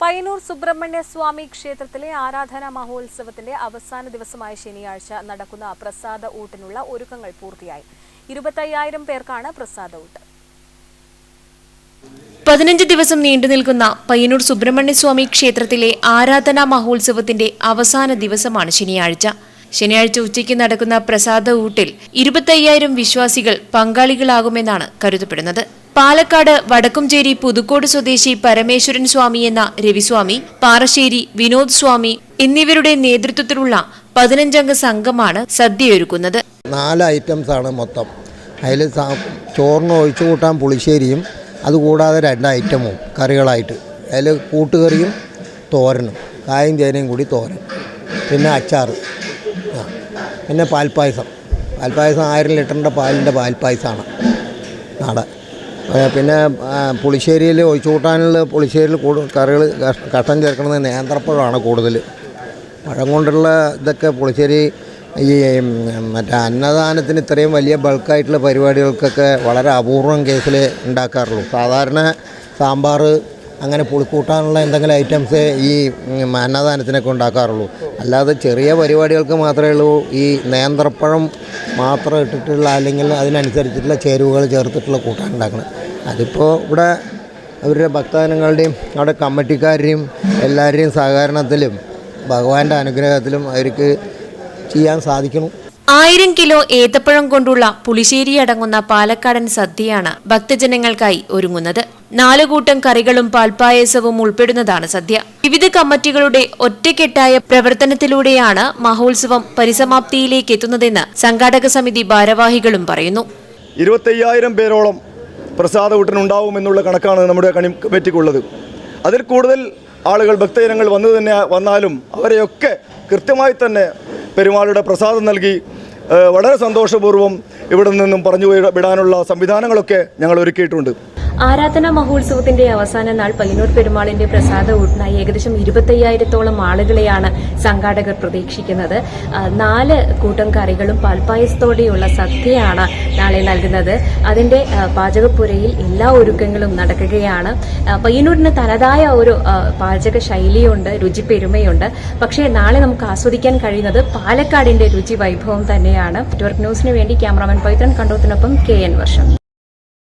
പയ്യന്നൂർ സുബ്രഹ്മണ്യ സ്വാമി ക്ഷേത്രത്തിലെ ആരാധനാ മഹോത്സവത്തിന്റെ അവസാന ദിവസമായ ശനിയാഴ്ച നടക്കുന്ന പ്രസാദ ഊട്ടിനുള്ള ഒരുക്കങ്ങൾ പൂർത്തിയായി. ഇരുപത്തയ്യായിരം പേർക്കാണ് പ്രസാദ ഊട്ട്. പതിനഞ്ച് ദിവസം നീണ്ടു നിൽക്കുന്ന പയ്യന്നൂർ സുബ്രഹ്മണ്യസ്വാമി ക്ഷേത്രത്തിലെ ആരാധനാ മഹോത്സവത്തിന്റെ അവസാന ദിവസമാണ് ശനിയാഴ്ച. ശനിയാഴ്ച ഉച്ചയ്ക്ക് നടക്കുന്ന പ്രസാദ ഊട്ടിൽ ഇരുപത്തയ്യായിരം വിശ്വാസികൾ പങ്കാളികളാകുമെന്നാണ് കരുതപ്പെടുന്നത്. പാലക്കാട് വടക്കുംചേരി പുതുക്കോട് സ്വദേശി പരമേശ്വരൻ സ്വാമി എന്ന രവിസ്വാമി പാറശ്ശേരി വിനോദ് സ്വാമി എന്നിവരുടെ നേതൃത്വത്തിലുള്ള പതിനഞ്ചംഗ സംഘമാണ് സദ്യയൊരുക്കുന്നത്. നാല് ഐറ്റംസ് ആണ് മൊത്തം അതിൽ ചോറിന് ഒഴിച്ചു കൂട്ടാൻ പുളിശ്ശേരിയും അതുകൂടാതെ രണ്ട് ഐറ്റമും കറികളായിട്ട്. അതിൽ കൂട്ടുകറിയും തോരനും കായും ചേനയും കൂടി തോരൻ പിന്നെ അച്ചാർ പിന്നെ പാൽപ്പായസം. പാൽപ്പായസം ആയിരം ലിറ്ററിന്റെ പാലിന്റെ പാൽപ്പായസമാണ് നാടൻ. പിന്നെ പുളിശ്ശേരിയിൽ ഒഴിച്ചു കൂട്ടാനുള്ള പുളിശ്ശേരിയിൽ കൂടുതൽ കറികൾ കഷ്ടം ചേർക്കുന്നത് നേന്ത്രപ്പഴമാണ് കൂടുതൽ പഴം കൊണ്ടുള്ള ഇതൊക്കെ പുളിശ്ശേരി ഈ മറ്റേ അന്നദാനത്തിന് ഇത്രയും വലിയ ബൾക്കായിട്ടുള്ള പരിപാടികൾക്കൊക്കെ വളരെ അപൂർവം കേസിൽ ഉണ്ടാക്കാറുള്ളൂ. സാധാരണ സാമ്പാർ അങ്ങനെ പുളിക്കൂട്ടാനുള്ള എന്തെങ്കിലും ഐറ്റംസ് ഈ അന്നദാനത്തിനൊക്കെ ഉണ്ടാക്കാറുള്ളൂ. അല്ലാതെ ചെറിയ പരിപാടികൾക്ക് മാത്രമേ ഉള്ളൂ. ഈ നേന്ത്രപ്പഴം മാത്രം ഇട്ടിട്ടുള്ള അല്ലെങ്കിൽ അതിനനുസരിച്ചിട്ടുള്ള ചേരുവകൾ ചേർത്തിട്ടുള്ള കൂട്ടാൻ ഉണ്ടാക്കുന്നത് അതിപ്പോൾ ഇവിടെ അവരുടെ ഭക്തജനങ്ങളുടെയും അവിടെ കമ്മിറ്റിക്കാരുടെയും എല്ലാവരുടെയും സഹകരണത്തിലും ഭഗവാന്റെ അനുഗ്രഹത്തിലും അവർക്ക് ചെയ്യാൻ സാധിക്കണം. ആയിരം കിലോ ഏത്തപ്പഴം കൊണ്ടുള്ള പുളിശ്ശേരി അടങ്ങുന്ന പാലക്കാടൻ സദ്യയാണ് ഭക്തജനങ്ങൾക്കായി ഒരുങ്ങുന്നത്. നാലുകൂട്ടം കറികളും പാൽപ്പായസവും ഉൾപ്പെടുന്നതാണ് സദ്യ. വിവിധ കമ്മിറ്റികളുടെ ഒറ്റക്കെട്ടായ പ്രവർത്തനത്തിലൂടെയാണ് മഹോത്സവം പരിസമാപ്തിയിലേക്ക് എത്തുന്നതെന്ന് സംഘാടക സമിതി ഭാരവാഹികളും പറയുന്നു. ഇരുപത്തയ്യായിരം പേരോളം പ്രസാദ ഊട്ടിനുണ്ടാവുമെന്നുള്ള കണക്കാണ് നമ്മുടെ കമ്മിറ്റിക്കുള്ളത്. അതിൽ കൂടുതൽ ആളുകൾ ഭക്തജനങ്ങൾ വന്നു തന്നെ വന്നാലും അവരെയൊക്കെ കൃത്യമായി തന്നെ പെരുമാളുടെ പ്രസാദം നൽകി വളരെ സന്തോഷപൂർവം ഇവിടെ നിന്നും പറഞ്ഞു വിടാനുള്ള സംവിധാനങ്ങളൊക്കെ ഞങ്ങൾ ഒരുക്കിയിട്ടുണ്ട്. ആരാധനാ മഹോത്സവത്തിന്റെ അവസാന നാൾ പയ്യന്നൂർ പെരുമാളിന്റെ പ്രസാദ ഊട്ടിനായി ഏകദേശം ഇരുപത്തയ്യായിരത്തോളം ആളുകളെയാണ് സംഘാടകർ പ്രതീക്ഷിക്കുന്നത്. നാല് കൂട്ടം കറികളും പാൽപ്പായസത്തോടെയുള്ള സദ്യയാണ് നാളെ നൽകുന്നത്. അതിന്റെ പാചകപ്പുരയിൽ എല്ലാ ഒരുക്കങ്ങളും നടക്കുകയാണ്. പയ്യന്നൂരിന് തനതായ ഒരു പാചക ശൈലിയുണ്ട് രുചി പെരുമയുണ്ട്. പക്ഷേ നാളെ നമുക്ക് ആസ്വദിക്കാൻ കഴിയുന്നത് പാലക്കാടിന്റെ രുചി വൈഭവം തന്നെയാണ്. നെറ്റ്വർക്ക് ന്യൂസിന് വേണ്ടി ക്യാമറാമാൻ പൈത്രൻ കണ്ടോത്തിനൊപ്പം കെ എൻ വർഷം.